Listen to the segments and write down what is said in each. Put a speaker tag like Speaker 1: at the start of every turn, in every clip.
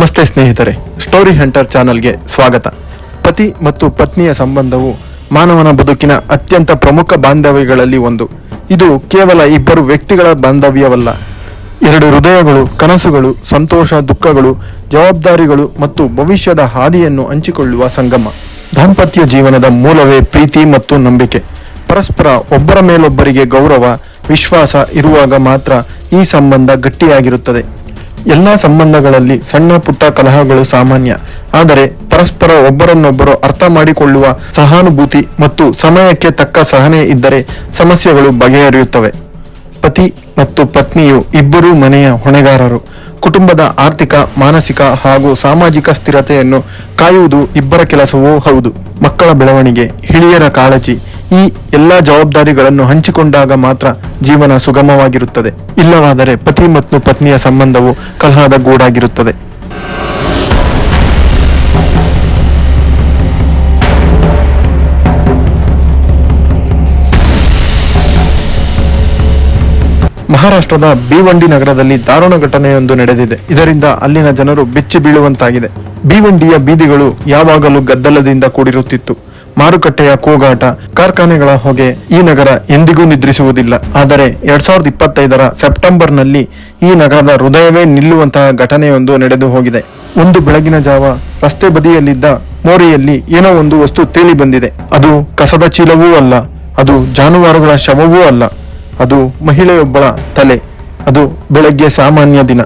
Speaker 1: ನಮಸ್ತೆ ಸ್ನೇಹಿತರೆ story hunter ಚಾನಲ್ಗೆ ಸ್ವಾಗತ. ಪತಿ ಮತ್ತು ಪತ್ನಿಯ ಸಂಬಂಧವು ಮಾನವನ ಬದುಕಿನ ಅತ್ಯಂತ ಪ್ರಮುಖ ಬಾಂಧವ್ಯಗಳಲ್ಲಿ ಒಂದು. ಇದು ಕೇವಲ ಇಬ್ಬರು ವ್ಯಕ್ತಿಗಳ ಬಾಂಧವ್ಯವಲ್ಲ. ಎರಡು ಹೃದಯಗಳು, ಕನಸುಗಳು, ಸಂತೋಷ, ದುಃಖಗಳು, ಜವಾಬ್ದಾರಿಗಳು ಮತ್ತು ಭವಿಷ್ಯದ ಹಾದಿಯನ್ನು ಹಂಚಿಕೊಳ್ಳುವ ಸಂಗಮ. ದಾಂಪತ್ಯ ಜೀವನದ ಮೂಲವೇ ಪ್ರೀತಿ ಮತ್ತು ನಂಬಿಕೆ. ಪರಸ್ಪರ ಒಬ್ಬರ ಮೇಲೊಬ್ಬರಿಗೆ ಗೌರವ, ವಿಶ್ವಾಸ ಇರುವಾಗ ಮಾತ್ರ ಈ ಸಂಬಂಧ ಗಟ್ಟಿಯಾಗಿರುತ್ತದೆ. ಎಲ್ಲ ಸಂಬಂಧಗಳಲ್ಲಿ ಸಣ್ಣ ಪುಟ್ಟ ಕಲಹಗಳು ಸಾಮಾನ್ಯ. ಆದರೆ ಪರಸ್ಪರ ಒಬ್ಬರನ್ನೊಬ್ಬರು ಅರ್ಥ ಮಾಡಿಕೊಳ್ಳುವ ಸಹಾನುಭೂತಿ ಮತ್ತು ಸಮಯಕ್ಕೆ ತಕ್ಕ ಸಹನೆ ಇದ್ದರೆ ಸಮಸ್ಯೆಗಳು ಬಗೆಹರಿಯುತ್ತವೆ. ಪತಿ ಮತ್ತು ಪತ್ನಿಯು ಇಬ್ಬರೂ ಮನೆಯ ಹೊಣೆಗಾರರು. ಕುಟುಂಬದ ಆರ್ಥಿಕ, ಮಾನಸಿಕ ಹಾಗೂ ಸಾಮಾಜಿಕ ಸ್ಥಿರತೆಯನ್ನು ಕಾಯುವುದು ಇಬ್ಬರ ಕೆಲಸವೂ ಹೌದು. ಮಕ್ಕಳ ಬೆಳವಣಿಗೆ, ಹಿರಿಯರ ಕಾಳಜಿ ಈ ಎಲ್ಲ ಜವಾಬ್ದಾರಿಗಳನ್ನು ಹಂಚಿಕೊಂಡಾಗ ಮಾತ್ರ ಜೀವನ ಸುಗಮವಾಗಿರುತ್ತದೆ. ಇಲ್ಲವಾದರೆ ಪತಿ ಮತ್ತು ಪತ್ನಿಯ ಸಂಬಂಧವು ಕಲಹದ ಗೂಡಾಗಿರುತ್ತದೆ. ಮಹಾರಾಷ್ಟ್ರದ ಬಿವಂಡಿ ನಗರದಲ್ಲಿ ದಾರುಣ ಘಟನೆಯೊಂದು ನಡೆದಿದೆ. ಇದರಿಂದ ಅಲ್ಲಿನ ಜನರು ಬೆಚ್ಚಿ ಬೀಳುವಂತಾಗಿದೆ. ಬಿವಂಡಿಯ ಬೀದಿಗಳು ಯಾವಾಗಲೂ ಗದ್ದಲದಿಂದ ಕೂಡಿರುತ್ತಿತ್ತು. ಮಾರುಕಟ್ಟೆಯ ಕೂಗಾಟ ಕಾರ್ಖಾನೆಗಳ ಹೊಗೆ ಈ ನಗರ ಎಂದಿಗೂ ನಿದ್ರಿಸುವುದಿಲ್ಲ. ಆದರೆ ಎರಡ್ ಸಾವಿರದ ಇಪ್ಪತ್ತೈದರ ಸೆಪ್ಟೆಂಬರ್ನಲ್ಲಿ ಈ ನಗರದ ಹೃದಯವೇ ನಿಲ್ಲುವಂತಹ ಘಟನೆಯೊಂದು ನಡೆದು ಹೋಗಿದೆ. ಒಂದು ಬೆಳಗಿನ ಜಾವ ರಸ್ತೆ ಬದಿಯಲ್ಲಿದ್ದ ಮೋರಿಯಲ್ಲಿ ಏನೋ ಒಂದು ವಸ್ತು ತೇಲಿ ಬಂದಿದೆ. ಅದು ಕಸದ ಚೀಲವೂ ಅಲ್ಲ, ಅದು ಜಾನುವಾರುಗಳ ಶವವೂ ಅಲ್ಲ, ಅದು ಮಹಿಳೆಯೊಬ್ಬಳ ತಲೆ, ಅದು ಬೆಳಗ್ಗೆ ಸಾಮಾನ್ಯ ದಿನ.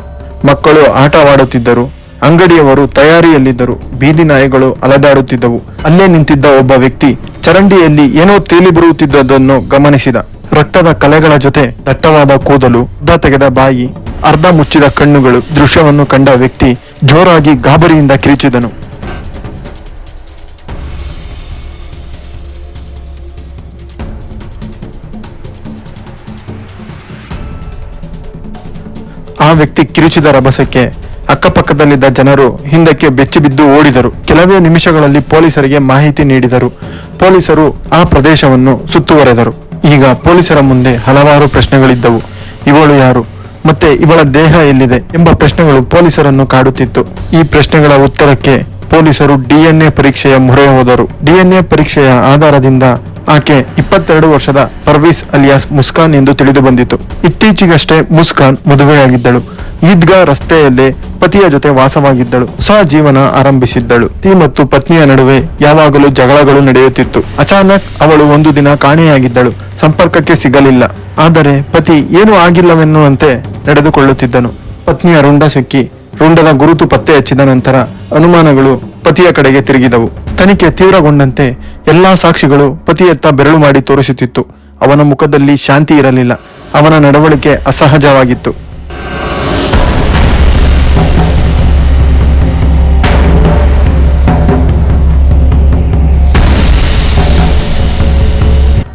Speaker 1: ಮಕ್ಕಳು ಆಟವಾಡುತ್ತಿದ್ದರು. ಅಂಗಡಿಯವರು ತಯಾರಿಯಲ್ಲಿದ್ದರು ಬೀದಿ ನಾಯಿಗಳು ಅಲೆದಾಡುತ್ತಿದ್ದವು. ಅಲ್ಲೇ ನಿಂತಿದ್ದ ಒಬ್ಬ ವ್ಯಕ್ತಿ ಚರಂಡಿಯಲ್ಲಿ ಏನೋ ತೇಲಿ ಬರುತ್ತಿದ್ದುದನ್ನು ಗಮನಿಸಿದ. ರಕ್ತದ ಕಲೆಗಳ ಜೊತೆ ದಟ್ಟವಾದ ಕೂದಲು, ಉದ್ದ ತೆಗೆದ ಬಾಯಿ, ಅರ್ಧ ಮುಚ್ಚಿದ ಕಣ್ಣುಗಳು ದೃಶ್ಯವನ್ನು ಕಂಡ ವ್ಯಕ್ತಿ ಜೋರಾಗಿ ಗಾಬರಿಯಿಂದ ಕಿರಿಚಿದನು. ಆ ವ್ಯಕ್ತಿ ಕಿರುಚಿದ ರಭಸಕ್ಕೆ ಅಕ್ಕಪಕ್ಕದಲ್ಲಿದ್ದ ಜನರು ಹಿಂದಕ್ಕೆ ಬೆಚ್ಚಿ ಬಿದ್ದು ಓಡಿದರು. ಕೆಲವೇ ನಿಮಿಷಗಳಲ್ಲಿ ಪೊಲೀಸರಿಗೆ ಮಾಹಿತಿ ನೀಡಿದರು. ಪೊಲೀಸರು ಆ ಪ್ರದೇಶವನ್ನು ಸುತ್ತುವರೆದರು. ಈಗ ಪೊಲೀಸರ ಮುಂದೆ ಹಲವಾರು ಪ್ರಶ್ನೆಗಳಿದ್ದವು. ಇವಳು ಯಾರು? ಮತ್ತೆ ಇವಳ ದೇಹ ಎಲ್ಲಿದೆ? ಎಂಬ ಪ್ರಶ್ನೆಗಳು ಪೊಲೀಸರನ್ನು ಕಾಡುತ್ತಿತ್ತು. ಈ ಪ್ರಶ್ನೆಗಳ ಉತ್ತರಕ್ಕೆ ಪೊಲೀಸರು ಡಿಎನ್ಎ ಪರೀಕ್ಷೆಯ ಮೊರೆ ಹೋದರು. ಡಿಎನ್ಎ ಪರೀಕ್ಷೆಯ ಆಧಾರದಿಂದ ಆಕೆ ಇಪ್ಪತ್ತೆರಡು ವರ್ಷದ ಪರ್ವೀಸ್ ಅಲಿಯಾಸ್ ಮುಸ್ಕಾನ್ ಎಂದು ತಿಳಿದು ಬಂದಿತು. ಇತ್ತೀಚೆಗಷ್ಟೇ ಮುಸ್ಕಾನ್ ಮದುವೆಯಾಗಿದ್ದಳು. ಈದ್ಗಾ ರಸ್ತೆಯಲ್ಲೇ ಪತಿಯ ಜೊತೆ ವಾಸವಾಗಿದ್ದಳು. ಹೊಸ ಜೀವನ ಆರಂಭಿಸಿದ್ದಳು. ಪತಿ ಮತ್ತು ಪತ್ನಿಯ ನಡುವೆ ಯಾವಾಗಲೂ ಜಗಳಗಳು ನಡೆಯುತ್ತಿತ್ತು. ಅಚಾನಕ್ ಅವಳು ಒಂದು ದಿನ ಕಾಣೆಯಾಗಿದ್ದಳು. ಸಂಪರ್ಕಕ್ಕೆ ಸಿಗಲಿಲ್ಲ. ಆದರೆ ಪತಿ ಏನೂ ಆಗಿಲ್ಲವೆನ್ನುವಂತೆ ನಡೆದುಕೊಳ್ಳುತ್ತಿದ್ದನು. ಪತ್ನಿಯ ರುಂಡ ಸಿಕ್ಕಿ ರುಂಡದ ಗುರುತು ಪತ್ತೆ ಹಚ್ಚಿದ ನಂತರ ಅನುಮಾನಗಳು ಪತಿಯ ಕಡೆಗೆ ತಿರುಗಿದವು. ತನಿಖೆ ತೀವ್ರಗೊಂಡಂತೆ ಎಲ್ಲಾ ಸಾಕ್ಷಿಗಳು ಪತಿಯತ್ತ ಬೆರಳು ಮಾಡಿ ತೋರಿಸುತ್ತಿತ್ತು. ಅವನ ಮುಖದಲ್ಲಿ ಶಾಂತಿ ಇರಲಿಲ್ಲ. ಅವನ ನಡವಳಿಕೆ ಅಸಹಜವಾಗಿತ್ತು.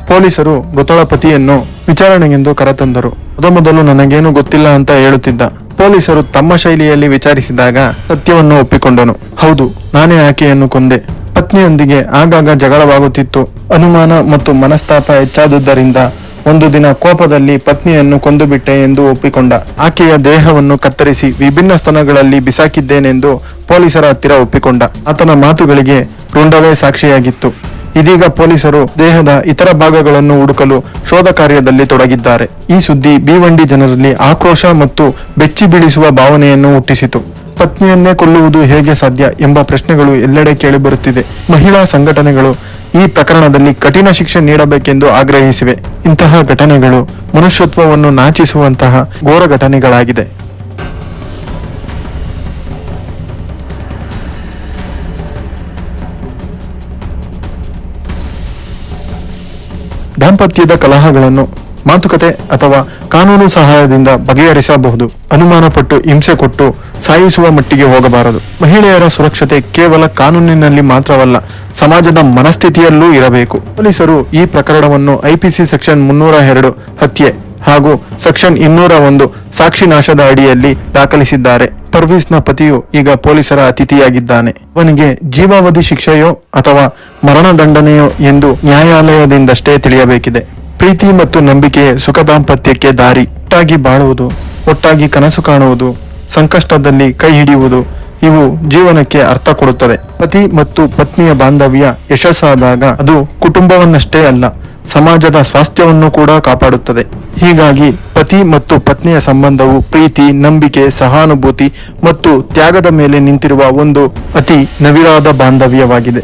Speaker 1: ಪೊಲೀಸರು ಮೃತಳ ಪತಿಯನ್ನು ವಿಚಾರಣೆಗೆಂದು ಕರೆತಂದರು. ಮೊದಮೊದಲು ನನಗೇನು ಗೊತ್ತಿಲ್ಲ ಅಂತ ಹೇಳುತ್ತಿದ್ದ. ಪೊಲೀಸರು ತಮ್ಮ ಶೈಲಿಯಲ್ಲಿ ವಿಚಾರಿಸಿದಾಗ ಸತ್ಯವನ್ನು ಒಪ್ಪಿಕೊಂಡನು. ಹೌದು, ನಾನೇ ಆಕೆಯನ್ನು ಕೊಂದೆ. ಪತ್ನಿಯೊಂದಿಗೆ ಆಗಾಗ ಜಗಳವಾಗುತ್ತಿತ್ತು. ಅನುಮಾನ ಮತ್ತು ಮನಸ್ತಾಪ ಹೆಚ್ಚಾದುದರಿಂದ ಒಂದು ದಿನ ಕೋಪದಲ್ಲಿ ಪತ್ನಿಯನ್ನು ಕೊಂದುಬಿಟ್ಟೆ ಎಂದು ಒಪ್ಪಿಕೊಂಡ. ಆಕೆಯ ದೇಹವನ್ನು ಕತ್ತರಿಸಿ ವಿಭಿನ್ನ ಸ್ಥಳಗಳಲ್ಲಿ ಬಿಸಾಕಿದ್ದೇನೆಂದು ಪೊಲೀಸರ ಹತ್ತಿರ ಒಪ್ಪಿಕೊಂಡ. ಆತನ ಮಾತುಗಳಿಗೆ ರುಂಡವೇ ಸಾಕ್ಷಿಯಾಗಿತ್ತು. ಇದೀಗ ಪೊಲೀಸರು ದೇಹದ ಇತರ ಭಾಗಗಳನ್ನು ಹುಡುಕಲು ಶೋಧ ಕಾರ್ಯದಲ್ಲಿ ತೊಡಗಿದ್ದಾರೆ. ಈ ಸುದ್ದಿ ಬಿವಂಡಿ ಜನರಲ್ಲಿ ಆಕ್ರೋಶ ಮತ್ತು ಬೆಚ್ಚಿ ಬೀಳಿಸುವ ಭಾವನೆಯನ್ನು ಹುಟ್ಟಿಸಿತು. ಪತ್ನಿಯನ್ನೇ ಕೊಲ್ಲುವುದು ಹೇಗೆ ಸಾಧ್ಯ ಎಂಬ ಪ್ರಶ್ನೆಗಳು ಎಲ್ಲೆಡೆ ಕೇಳಿಬರುತ್ತಿದೆ. ಮಹಿಳಾ ಸಂಘಟನೆಗಳು ಈ ಪ್ರಕರಣದಲ್ಲಿ ಕಠಿಣ ಶಿಕ್ಷೆ ನೀಡಬೇಕೆಂದು ಆಗ್ರಹಿಸಿವೆ. ಇಂತಹ ಘಟನೆಗಳು ಮನುಷ್ಯತ್ವವನ್ನು ನಾಚಿಸುವಂತಹ ಘೋರ ಘಟನೆಗಳಾಗಿದೆ. ದಾಂಪತ್ಯದ ಕಲಹಗಳನ್ನು ಮಾತುಕತೆ ಅಥವಾ ಕಾನೂನು ಸಹಾಯದಿಂದ ಬಗೆಹರಿಸಬಹುದು. ಅನುಮಾನಪಟ್ಟು ಹಿಂಸೆ ಕೊಟ್ಟು ಸಾಯಿಸುವ ಮಟ್ಟಿಗೆ ಹೋಗಬಾರದು. ಮಹಿಳೆಯರ ಸುರಕ್ಷತೆ ಕೇವಲ ಕಾನೂನಿನಲ್ಲಿ ಮಾತ್ರವಲ್ಲ, ಸಮಾಜದ ಮನಸ್ಥಿತಿಯಲ್ಲೂ ಇರಬೇಕು. ಪೊಲೀಸರು ಈ ಪ್ರಕರಣವನ್ನು ಐಪಿಸಿ ಸೆಕ್ಷನ್ ಮುನ್ನೂರ ಎರಡು ಹತ್ಯೆ ಹಾಗೂ ಸೆಕ್ಷನ್ ಇನ್ನೂರ ಒಂದು ಸಾಕ್ಷಿ ನಾಶದ ಅಡಿಯಲ್ಲಿ ದಾಖಲಿಸಿದ್ದಾರೆ. ಪರ್ವೀಸ್ನ ಪತಿಯು ಈಗ ಪೊಲೀಸರ ಅತಿಥಿಯಾಗಿದ್ದಾನೆ. ಅವನಿಗೆ ಜೀವಾವಧಿ ಶಿಕ್ಷೆಯೋ ಅಥವಾ ಮರಣದಂಡನೆಯೋ ಎಂದು ನ್ಯಾಯಾಲಯದಿಂದಷ್ಟೇ ತಿಳಿಯಬೇಕಿದೆ. ಪ್ರೀತಿ ಮತ್ತು ನಂಬಿಕೆಯೇ ಸುಖ ದಾಂಪತ್ಯಕ್ಕೆ ದಾರಿ. ಒಟ್ಟಾಗಿ ಬಾಳುವುದು, ಒಟ್ಟಾಗಿ ಕನಸು ಕಾಣುವುದು ಸಂಕಷ್ಟದಲ್ಲಿ ಕೈ ಹಿಡಿಯುವುದು ಇವು ಜೀವನಕ್ಕೆ ಅರ್ಥ ಕೊಡುತ್ತದೆ. ಪತಿ ಮತ್ತು ಪತ್ನಿಯ ಬಾಂಧವ್ಯ ಯಶಸ್ಸಾದಾಗ ಅದು ಕುಟುಂಬವನ್ನಷ್ಟೇ ಅಲ್ಲ, ಸಮಾಜದ ಸ್ವಾಸ್ಥ್ಯವನ್ನು ಕೂಡ ಕಾಪಾಡುತ್ತದೆ. ಹೀಗಾಗಿ ಪತಿ ಮತ್ತು ಪತ್ನಿಯ ಸಂಬಂಧವು ಪ್ರೀತಿ, ನಂಬಿಕೆ, ಸಹಾನುಭೂತಿ ಮತ್ತು ತ್ಯಾಗದ ಮೇಲೆ ನಿಂತಿರುವ ಒಂದು ಅತಿ ನವಿರಾದ ಬಾಂಧವ್ಯವಾಗಿದೆ.